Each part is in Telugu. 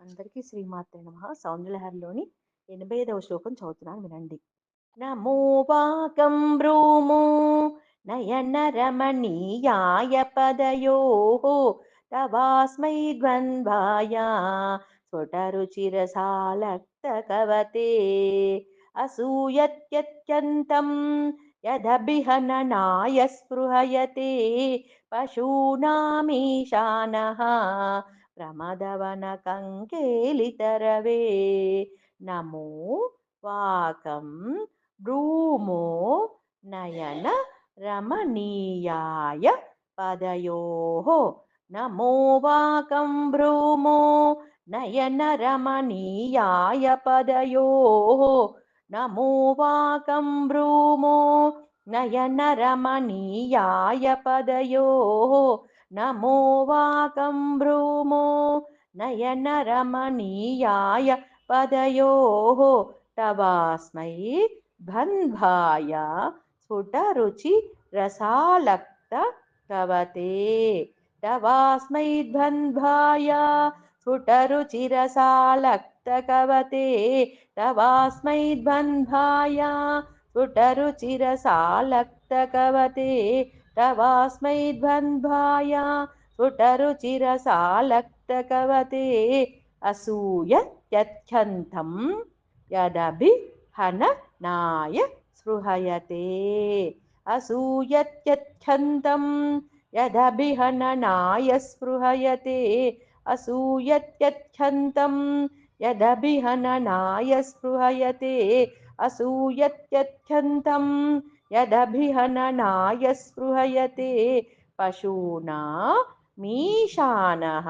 అందరికీ శ్రీమాత్రే నమ. సౌందర్యహరిలోని ఎనభై ఐదవ శ్లోకం చదువుతున్నాను వినండి. నమో వాకం బ్రూము నయన రమణీయాయ పదయో తవాస్మై ద్వంద్వాయ స్ఫుటరుచిరసాలక్తకవతే అసూయత్యత్యంతం యదభిహననాయ స్పృహయతే పశూనామీశానः ప్రమదవన కంకేలితరవే నమో వాకం భ్రూమో నయన రమణీయాయ పదయో. నమో వాకం భ్రూమో నయన రమణీయాయ పదయో. నమో వాకం భ్రూమో నయన రమణీయాయ పదయో. नमो नमोवाकंभ्रूमो नयनरमणीयाय पदयोः तवास्मै बन्धाय तवास्मैद्भन्भाया सुटरुचिरसा तवास्मै तवास्मैद्वन्द्भाया स्फुटरुचिरसालक्तकवते तवास्मै तवास्मैद्वन्भाया स्फुटरुचिरसालक्तकवते वास्मैद्वन्द्वाया सुटरुचिरसा लक्तकवते असूय त्यथ्यन्तं यदभि हननाय स्पृहयते। असूय यदभिहननाय स्पृहयते। असूयत्यथ्यन्तं यदभिहननाय स्पृहयते। असूय यदभिहननाय स्पृहयते पशूना मीशानः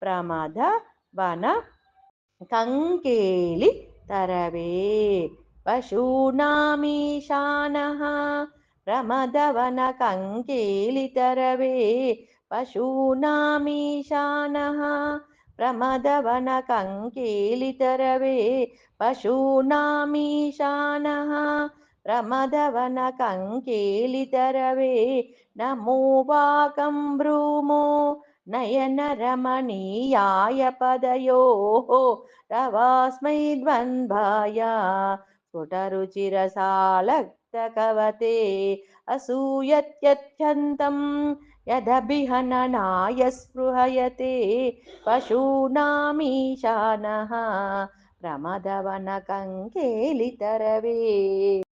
प्रमद वन कङ्केलि तरवे। पशूनामीशानः प्रमदवन कङ्केलितरवे पशूनामीशानः प्रमदवन कङ्केलितरवे पशूनामीशानः ప్రమదవన కంకేలితరవే నమోవాకం బ్రూమో నయన రమణీయాయ పదయో రవాస్మై ద్వంద్వాయ. స్ఫుటరుచిరసాలక్త కవతే అసూయత్యత్యంతం యదభిహననాయ స్పృహయతే. పశూనామీశానः. ప్రమదవనకంకేలితరవే